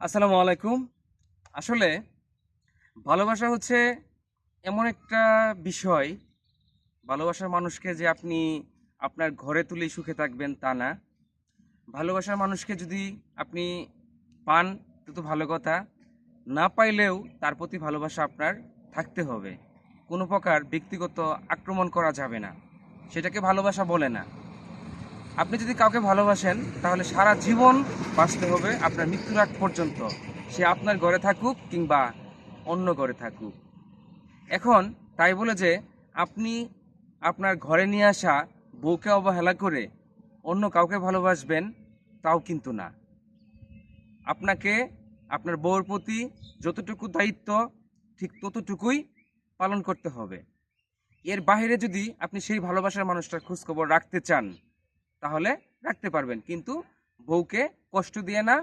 আসসালামু আলাইকুম। আসলে ভালোবাসা হচ্ছে এমন একটা বিষয়, ভালোবাসার মানুষকে যে আপনি আপনার ঘরে তুলেই সুখে থাকবেন তা না। ভালোবাসার মানুষকে যদি আপনি পান তো ভালো কথা। না পাইলেও তার প্রতি ভালোবাসা আপনার থাকতে হবে। কোনো প্রকার ব্যক্তিগত আক্রমণ করা যাবে না। সেটাকে ভালোবাসা বলে না। আপনি যদি কাউকে ভালোবাসেন, তাহলে সারা জীবন বাঁচতে হবে আপনার মৃত্যুর আগ পর্যন্ত। সে আপনার ঘরে থাকুক কিংবা অন্য ঘরে থাকুক। এখন তাই বলে যে, আপনি আপনার ঘরে নিয়ে আসা বউকে অবহেলা করে অন্য কাউকে ভালোবাসবেন, তাও কিন্তু না। আপনাকে আপনার বউর প্রতি যতটুকু দায়িত্ব, ঠিক ততটুকুই পালন করতে হবে। এর বাইরে যদি আপনি সেই ভালোবাসার মানুষটার খোঁজখবর রাখতে চান তাহলে রাখতে পারবেন। কিন্তু বউকে কষ্ট দিয়ে না,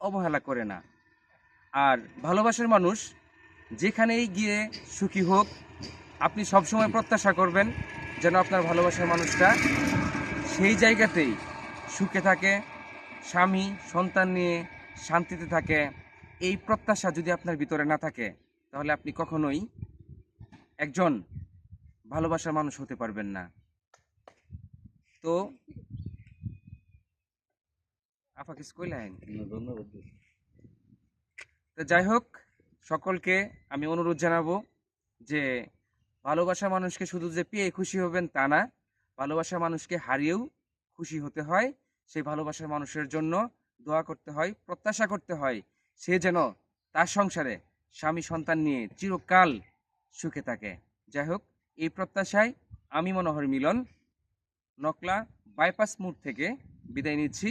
অবহেলা করে না। আর ভালোবাসার মানুষ যেখানেই গিয়ে সুখী হোক, আপনি সবসময় প্রত্যাশা করবেন যেন আপনার ভালোবাসার মানুষটা সেই জায়গাতেই সুখে থাকে, স্বামী, সন্তান নিয়ে শান্তিতে থাকে। এই প্রত্যাশা যদি আপনার ভিতরে না থাকে, তাহলে আপনি কখনোই একজন ভালোবাসার মানুষ হতে পারবেন না। তো আপা কিছু কইলেন ধন্যবাদ তো যাই হোক সকলকে আমি অনুরোধ জানাব যে ভালোবাসা মানুষকে শুধু যে পেয়ে খুশি হবেন তা না ভালোবাসা মানুষকে হারিয়েও খুশি হতে হয় সেই ভালোবাসার মানুষের জন্য দোয়া করতে হয় প্রত্যাশা করতে হয় সে যেন তার সংসারে স্বামী সন্তান নিয়ে চিরকাল সুখে থাকে। যাই হোক এই প্রত্যাশায় আমি মনোহর মিলন নকলা বাইপাস মোড় থেকে বিদায় নিচ্ছি।